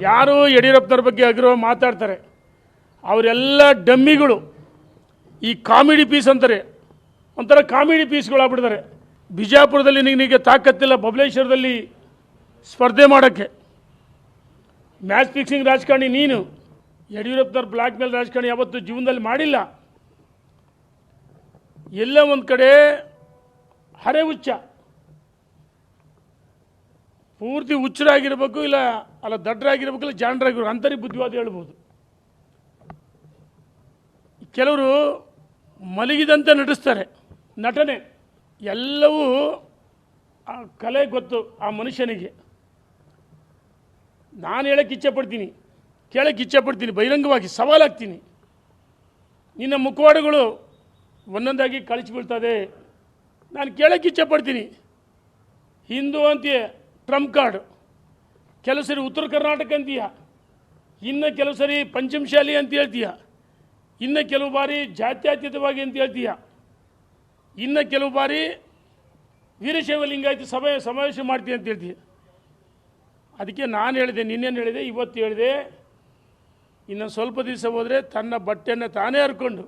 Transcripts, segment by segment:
ಯಾರು ಯಡಿಯೂರಪ್ಪನವ್ರ ಬಗ್ಗೆ ಅಗ್ರಹ ಮಾತಾಡ್ತಾರೆ. ಅವರೆಲ್ಲ ಡಮ್ಮಿಗಳು. ಈ ಕಾಮಿಡಿ ಪೀಸ್ ಅಂತಾರೆ. ಒಂಥರ ಕಾಮಿಡಿ ಪೀಸ್ಗಳಾಗ್ಬಿಡ್ತಾರೆ. ಬಿಜಾಪುರದಲ್ಲಿ ನಿನಗೆ ತಾಕತ್ತಿಲ್ಲ ಬಬಲೇಶ್ವರದಲ್ಲಿ ಸ್ಪರ್ಧೆ ಮಾಡೋಕ್ಕೆ. ಮ್ಯಾಚ್ ಫಿಕ್ಸಿಂಗ್ ರಾಜಕಾರಣಿ ನೀನು. ಯಡಿಯೂರಪ್ಪನವ್ರ ಬ್ಲ್ಯಾಕ್ ಮೇಲ್ ರಾಜಕಾರಣಿ ಯಾವತ್ತೂ ಜೀವನದಲ್ಲಿ ಮಾಡಿಲ್ಲ. ಎಲ್ಲ ಒಂದು ಕಡೆ ಹರೆ ಹುಚ್ಚ. ಪೂರ್ತಿ ಹುಚ್ಚರಾಗಿರ್ಬೇಕು ಇಲ್ಲ ಅಲ್ಲ ದಡ್ಡರಾಗಿರ್ಬೇಕಲ್ಲ ಜಾಣರಾಗಿರ್ಬೇಕು ಅಂತರಿ ಬುದ್ಧಿವಾದ ಹೇಳ್ಬೋದು. ಕೆಲವರು ಮಲಗಿದಂತೆ ನಟಿಸ್ತಾರೆ. ನಟನೆ, ಎಲ್ಲವೂ ಆ ಕಲೆ ಗೊತ್ತು ಆ ಮನುಷ್ಯನಿಗೆ. ನಾನು ಹೇಳಕ್ಕೆ ಇಚ್ಛೆಪಡ್ತೀನಿ, ಕೇಳಕ್ಕೆ ಇಚ್ಛೆಪಡ್ತೀನಿ, ಬಹಿರಂಗವಾಗಿ ಸವಾಲಾಗ್ತೀನಿ ನಿನ್ನ ಮುಖವಾಡಗಳು ಒಂದೊಂದಾಗಿ ಕಳಿಸಿ ಬೀಳ್ತದೆ. ನಾನು ಕೇಳಕ್ಕೆ ಇಚ್ಛೆಪಡ್ತೀನಿ. ಹಿಂದೂ ಅಂತೀಯ, ಟ್ರಂಪ್ ಕಾರ್ಡ್. ಕೆಲವು ಸರಿ ಉತ್ತರ ಕರ್ನಾಟಕ ಅಂತೀಯ, ಇನ್ನು ಕೆಲವು ಸರಿ ಪಂಚಮಶಾಲಿ ಅಂತ ಹೇಳ್ತೀಯ, ಇನ್ನು ಕೆಲವು ಬಾರಿ ಜಾತ್ಯತೀತವಾಗಿ ಅಂತ ಹೇಳ್ತೀಯ, ಇನ್ನು ಕೆಲವು ಬಾರಿ ವೀರಶೈವ ಲಿಂಗಾಯತ ಸಭೆ ಸಮಾವೇಶ ಮಾಡ್ತೀಯ ಅಂತ ಹೇಳ್ತೀಯ. ಅದಕ್ಕೆ ನಾನು ಹೇಳಿದೆ ನಿನ್ನೇನು ಹೇಳಿದೆ, ಇವತ್ತು ಹೇಳಿದೆ. ಇನ್ನು ಸ್ವಲ್ಪ ದಿವಸ ಹೋದರೆ ತನ್ನ ಬಟ್ಟೆಯನ್ನು ತಾನೇ ಹರ್ಕೊಂಡು,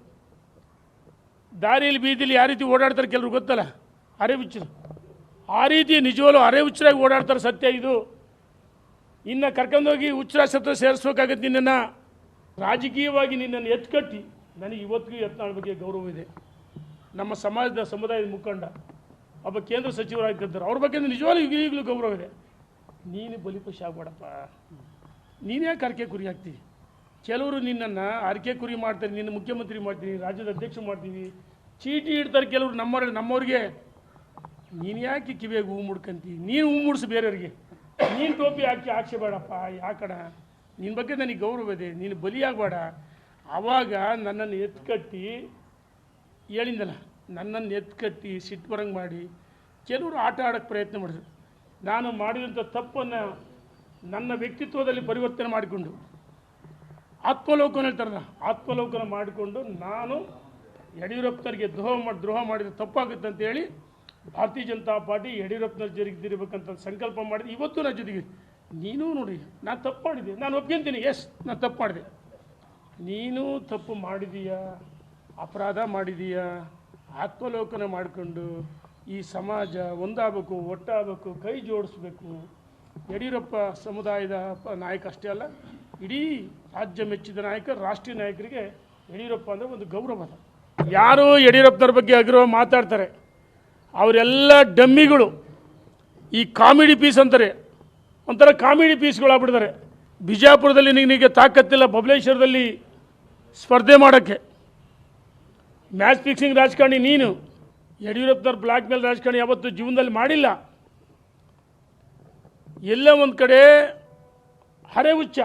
ದಾರಿಯಲ್ಲಿ ಬೀದಿಲಿ ಯಾವ ರೀತಿ ಓಡಾಡ್ತಾರೆ ಕೆಲವ್ರು ಗೊತ್ತಲ್ಲ? ಅರೆ ಹುಚ್ಚರು ಆ ರೀತಿ ನಿಜವಲ್ಲೂ ಅರೆ ಹುಚ್ಚರಾಗಿ ಓಡಾಡ್ತಾರೆ ಸತ್ಯ ಇದು. ಇನ್ನು ಕರ್ಕೊಂಡೋಗಿ ಹುಚ್ಚರಾಶ್ರತ್ರ ಸೇರಿಸ್ಬೇಕಾಗತ್ತೆ ನಿನ್ನನ್ನು. ರಾಜಕೀಯವಾಗಿ ನಿನ್ನನ್ನು ಎತ್ಕಟ್ಟಿ ನನಗೆ ಇವತ್ತಿಗೂ ಯತ್ನಾಳ್ ಬಗ್ಗೆ ಗೌರವ ಇದೆ. ನಮ್ಮ ಸಮಾಜದ ಸಮುದಾಯದ ಮುಖಂಡ, ಒಬ್ಬ ಕೇಂದ್ರ ಸಚಿವರಾಗಿದ್ದಾರೆ ಅವ್ರ ಬಗ್ಗೆ ನಿಜವಾಗ್ಲೂ ಈಗಲೂ ಗೌರವ ಇದೆ. ನೀನು ಬಲಿಪಶು ಆಗ್ಬೇಡಪ್ಪ. ನೀನೇ ಕರ್ಕೆ ಕುರಿ ಹಾಕ್ತೀವಿ ಕೆಲವರು ನಿನ್ನನ್ನು ಅರ್ಕೆ ಕುರಿ ಮಾಡ್ತಾರೆ, ನಿನ್ನ ಮುಖ್ಯಮಂತ್ರಿ ಮಾಡ್ತೀನಿ, ರಾಜ್ಯದ ಅಧ್ಯಕ್ಷ ಮಾಡ್ತೀವಿ ಚೀಟಿ ಇಡ್ತಾರೆ ಕೆಲವರು ನಮ್ಮವ್ರಿಗೆ ನಮ್ಮವ್ರಿಗೆ. ನೀನು ಯಾಕೆ ಕಿವಿಯಾಗಿ ಹೂ ಮುಡ್ಕಂತೀವಿ ನೀನು ಹೂ ಮುಡಿಸು ಬೇರೆಯವ್ರಿಗೆ. ನೀನು ಟೋಪಿ ಹಾಕಿ ಹಾಕ್ಸಬೇಡಪ್ಪ ಯಾಕಡ ನಿನ್ನ ಬಗ್ಗೆ ನನಗೆ ಗೌರವ ಇದೆ, ನೀನು ಬಲಿಯಾಗಬೇಡ. ಆವಾಗ ನನ್ನನ್ನು ಎತ್ಕಟ್ಟಿ ಹೇಳಿದ್ದಲ್ಲ ನನ್ನನ್ನು ಎತ್ಕಟ್ಟಿ ಸಿಟ್ಟು ಬರಂಗೆ ಮಾಡಿ ಕೆಲವರು ಆಟ ಆಡೋಕ್ಕೆ ಪ್ರಯತ್ನ ಮಾಡಿದ್ರು. ನಾನು ಮಾಡಿದಂಥ ತಪ್ಪನ್ನು ನನ್ನ ವ್ಯಕ್ತಿತ್ವದಲ್ಲಿ ಪರಿವರ್ತನೆ ಮಾಡಿಕೊಂಡು, ಆತ್ಮಲೋಕನ ಹೇಳ್ತಾರಲ್ಲ, ಆತ್ಮಲೋಕನ ಮಾಡಿಕೊಂಡು ನಾನು ಯಡಿಯೂರಪ್ಪನವರಿಗೆ ದ್ರೋಹ ಮಾಡಿ ದ್ರೋಹ ಮಾಡಿದ್ರೆ ತಪ್ಪಾಗುತ್ತೆ ಅಂತ ಹೇಳಿ ಭಾರತೀಯ ಜನತಾ ಪಾರ್ಟಿ ಯಡಿಯೂರಪ್ಪನ ಜೊತೆಗಿದ್ದಿರಬೇಕಂತ ಸಂಕಲ್ಪ ಮಾಡಿದೆ. ಇವತ್ತು ನನ್ನ ಜೊತೆಗೆ ನೀನು ನೋಡಿ, ನಾನು ತಪ್ಪು ಮಾಡಿದೆ. ನಾನು ಒಪ್ಕೊಂತೀನಿ ಎಸ್, ನಾನು ತಪ್ಪು ಮಾಡಿದೆ. ನೀನು ತಪ್ಪು ಮಾಡಿದೀಯಾ? ಅಪರಾಧ ಮಾಡಿದೀಯಾ? ಆತ್ಮಲೋಕನ ಮಾಡಿಕೊಂಡು ಈ ಸಮಾಜ ಒಂದಾಗಬೇಕು, ಒಟ್ಟಾಗಬೇಕು, ಕೈ ಜೋಡಿಸ್ಬೇಕು. ಯಡಿಯೂರಪ್ಪ ಸಮುದಾಯದ ನಾಯಕ ಅಷ್ಟೇ ಅಲ್ಲ, ಇಡೀ ರಾಜ್ಯ ಮೆಚ್ಚಿದ ನಾಯಕ, ರಾಷ್ಟ್ರೀಯ ನಾಯಕರಿಗೆ ಯಡಿಯೂರಪ್ಪ ಅಂದರೆ ಒಂದು ಗೌರವ ಯಾರು ಯಡಿಯೂರಪ್ಪನವ್ರ ಬಗ್ಗೆ ಅಗ್ರವ ಮಾತಾಡ್ತಾರೆ? ಅವರೆಲ್ಲ ಡಮ್ಮಿಗಳು. ಈ ಕಾಮಿಡಿ ಪೀಸ್ ಅಂತಾರೆ. ಒಂಥರ ಕಾಮಿಡಿ ಪೀಸ್ಗಳಾಗ್ಬಿಡ್ತಾರೆ ಬಿಜಾಪುರದಲ್ಲಿ ನಿನಗೆ ತಾಕತ್ತಿಲ್ಲ ಬಬಲೇಶ್ವರದಲ್ಲಿ ಸ್ಪರ್ಧೆ ಮಾಡೋಕ್ಕೆ. ಮ್ಯಾಚ್ ಫಿಕ್ಸಿಂಗ್ ರಾಜಕಾರಣಿ ನೀನು. ಯಡಿಯೂರಪ್ಪನವ್ರ ಬ್ಲ್ಯಾಕ್ ಮೇಲ್ ರಾಜಕಾರಣಿ ಯಾವತ್ತೂ ಜೀವನದಲ್ಲಿ ಮಾಡಿಲ್ಲ. ಎಲ್ಲ ಒಂದು ಕಡೆ ಹರೆ ಹುಚ್ಚ.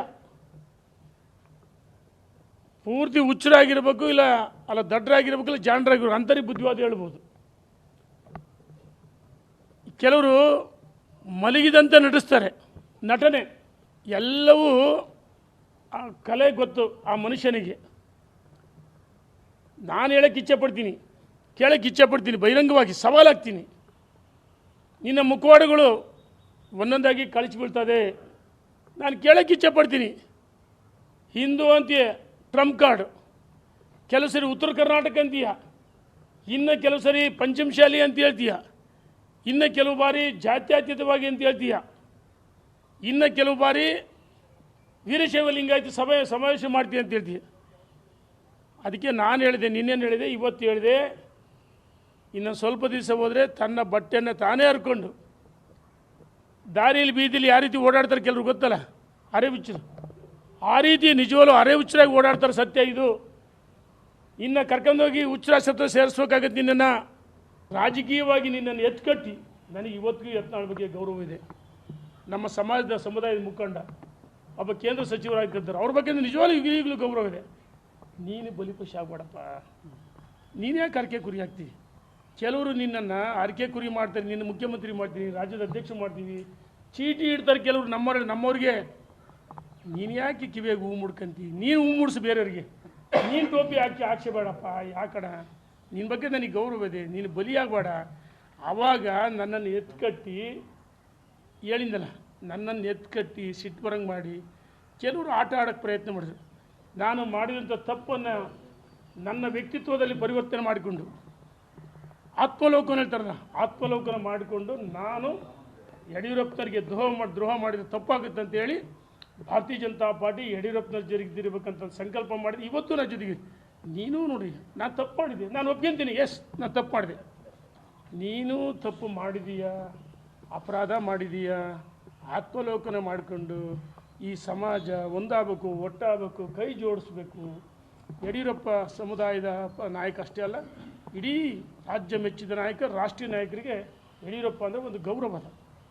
ಪೂರ್ತಿ ಹುಚ್ಚರಾಗಿರ್ಬೇಕು ಇಲ್ಲ, ಅಲ್ಲ ದಡ್ಡರಾಗಿರ್ಬೇಕು ಇಲ್ಲ, ಜಾಣರಾಗಿರ್ಬೇಕು ಅಂತರಿ ಬುದ್ಧಿವಾದ ಹೇಳ್ಬೋದು. ಕೆಲವರು ಮಲಗಿದಂತೆ ನಟಿಸ್ತಾರೆ. ನಟನೆ. ಎಲ್ಲವೂ ಆ ಕಲೆ ಗೊತ್ತು ಆ ಮನುಷ್ಯನಿಗೆ. ನಾನು ಹೇಳಕ್ಕೆ ಇಚ್ಛೆಪಡ್ತೀನಿ. ಕೇಳಕ್ಕೆ ಇಚ್ಛೆಪಡ್ತೀನಿ. ಬಹಿರಂಗವಾಗಿ ಸವಾಲಾಗ್ತೀನಿ. ನಿನ್ನ ಮುಖವಾಡಗಳು ಒಂದೊಂದಾಗಿ ಕಳಿಸಿ ಬೀಳ್ತದೆ. ನಾನು ಕೇಳಕ್ಕೆ ಇಚ್ಛೆಪಡ್ತೀನಿ. ಹಿಂದೂ ಅಂತೀಯ, ಟ್ರಂಪ್ ಕಾರ್ಡ್. ಕೆಲವು ಸರಿ ಉತ್ತರ ಕರ್ನಾಟಕ ಅಂತೀಯ. ಇನ್ನು ಕೆಲವು ಸರಿ ಪಂಚಮಶಾಲಿ ಅಂತ ಹೇಳ್ತೀಯ. ಇನ್ನು ಕೆಲವು ಬಾರಿ ಜಾತ್ಯತೀತವಾಗಿ ಅಂತ ಹೇಳ್ತೀಯ? ಇನ್ನು ಕೆಲವು ಬಾರಿ ವೀರಶೈವ ಲಿಂಗಾಯತ ಸಭೆ ಸಮಾವೇಶ ಮಾಡ್ತೀಯ ಅಂತ ಹೇಳ್ತೀಯ? ಅದಕ್ಕೆ ನಾನು ಹೇಳಿದೆ, ನಿನ್ನೇನು ಹೇಳಿದೆ, ಇವತ್ತು ಹೇಳಿದೆ. ಇನ್ನು ಸ್ವಲ್ಪ ದಿವಸ ಹೋದರೆ ತನ್ನ ಬಟ್ಟೆಯನ್ನು ತಾನೇ ಹರ್ಕೊಂಡು. ದಾರಿಯಲ್ಲಿ ಬೀದಿಲಿ ಯಾವ ರೀತಿ ಓಡಾಡ್ತಾರೆ ಕೆಲವ್ರು ಗೊತ್ತಲ್ಲ? ಅರೆ ಹುಚ್ಚರು. ಆ ರೀತಿ ನಿಜವಲ್ಲೂ ಅರೆ ಹುಚ್ಚರಾಗಿ ಓಡಾಡ್ತಾರೆ ಸತ್ಯ ಇದು. ಇನ್ನು ಕರ್ಕೊಂಡೋಗಿ ಸತ್ವ ಸೇರಿಸ್ಬೇಕಾಗತ್ತೆ ನಿನ್ನನ್ನು. ರಾಜಕೀಯವಾಗಿ ನಿನ್ನನ್ನು ಎತ್ಕಟ್ಟಿ ನನಗೆ ಇವತ್ತಿಗೂ ಯತ್ನಾಳ ಬಗ್ಗೆ ಗೌರವ ಇದೆ. ನಮ್ಮ ಸಮಾಜದ ಸಮುದಾಯದ ಮುಖಂಡ, ಒಬ್ಬ ಕೇಂದ್ರ ಸಚಿವರಾಗಿದ್ದಾರೆ. ಅವ್ರ ಬಗ್ಗೆ ನಿಜವಾಗ್ಲೂ ಈಗಲೂ ಗೌರವ ಇದೆ. ನೀನು ಬಲಿಪಶು ಆಗ್ಬೇಡಪ್ಪ. ನೀನು ಯಾಕೆ ಅರಕೆ ಕುರಿ ಹಾಕ್ತೀವಿ ಕೆಲವರು ನಿನ್ನನ್ನು ಹರಕೆ ಕುರಿ ಮಾಡ್ತಾರೆ, ನಿನ್ನ ಮುಖ್ಯಮಂತ್ರಿ ಮಾಡ್ತೀನಿ, ರಾಜ್ಯದ ಅಧ್ಯಕ್ಷ ಮಾಡ್ತೀವಿ. ಚೀಟಿ ಇಡ್ತಾರೆ ಕೆಲವರು ನಮ್ಮವ್ರ ನಮ್ಮವ್ರಿಗೆ. ನೀನು ಯಾಕೆ ಕಿವಿಯಾಗಿ ಹೂ ಮುಡ್ಕಂತೀವಿ ನೀನು ಹೂ ಮೂಡಿಸು ಬೇರೆಯವ್ರಿಗೆ. ನೀನು ಟೋಪಿ ಹಾಕಿ ಹಾಕ್ಸಬೇಡಪ್ಪ ಯಾಕಡ ನಿನ್ನ ಬಗ್ಗೆ ನನಗೆ ಗೌರವ ಇದೆ, ನೀನು ಬಲಿಯಾಗಬೇಡ. ಆವಾಗ ನನ್ನನ್ನು ಎತ್ಕಟ್ಟಿ ಹೇಳಿದ್ದಲ್ಲ ನನ್ನನ್ನು ಎತ್ಕಟ್ಟಿ ಸಿಟ್ಟು ಬರಂಗೆ ಮಾಡಿ ಕೆಲವರು ಆಟ ಆಡೋಕ್ಕೆ ಪ್ರಯತ್ನ ಮಾಡಿದ್ರು. ನಾನು ಮಾಡಿದಂಥ ತಪ್ಪನ್ನು ನನ್ನ ವ್ಯಕ್ತಿತ್ವದಲ್ಲಿ ಪರಿವರ್ತನೆ ಮಾಡಿಕೊಂಡು, ಆತ್ಮಲೋಕನ ಹೇಳ್ತಾರಲ್ಲ, ಆತ್ಮಲೋಕನ ಮಾಡಿಕೊಂಡು ನಾನು ಯಡಿಯೂರಪ್ಪನವರಿಗೆ ದ್ರೋಹ ಮಾಡಿ ದ್ರೋಹ ಮಾಡಿದ್ರೆ ತಪ್ಪಾಗುತ್ತೆ ಅಂತ ಹೇಳಿ ಭಾರತೀಯ ಜನತಾ ಪಾರ್ಟಿ ಯಡಿಯೂರಪ್ಪನ ಜರುಗಿದಿರಬೇಕಂತ ಸಂಕಲ್ಪ ಮಾಡಿದೆ ಇವತ್ತು ನನ್ನ ಜೊತೆಗೆ ನೀನು ನೋಡಿ, ನಾನು ತಪ್ಪು ಮಾಡಿದೆ ನಾನು ಒಪ್ಕೊಂತೀನಿ ಎಸ್ ನಾನು ತಪ್ಪು ಮಾಡಿದೆ. ನೀನು ತಪ್ಪು ಮಾಡಿದೀಯಾ? ಅಪರಾಧ ಮಾಡಿದೀಯಾ? ಆತ್ಮಲೋಕನ ಮಾಡಿಕೊಂಡು ಈ ಸಮಾಜ ಒಂದಾಗಬೇಕು, ಒಟ್ಟಾಗಬೇಕು, ಕೈ ಜೋಡಿಸ್ಬೇಕು. ಯಡಿಯೂರಪ್ಪ ಸಮುದಾಯದ ನಾಯಕ ಅಷ್ಟೇ ಅಲ್ಲ, ಇಡೀ ರಾಜ್ಯ ಮೆಚ್ಚಿದ ನಾಯಕ, ರಾಷ್ಟ್ರೀಯ ನಾಯಕರಿಗೆ ಯಡಿಯೂರಪ್ಪ ಅಂದರೆ ಒಂದು ಗೌರವ ಅದ.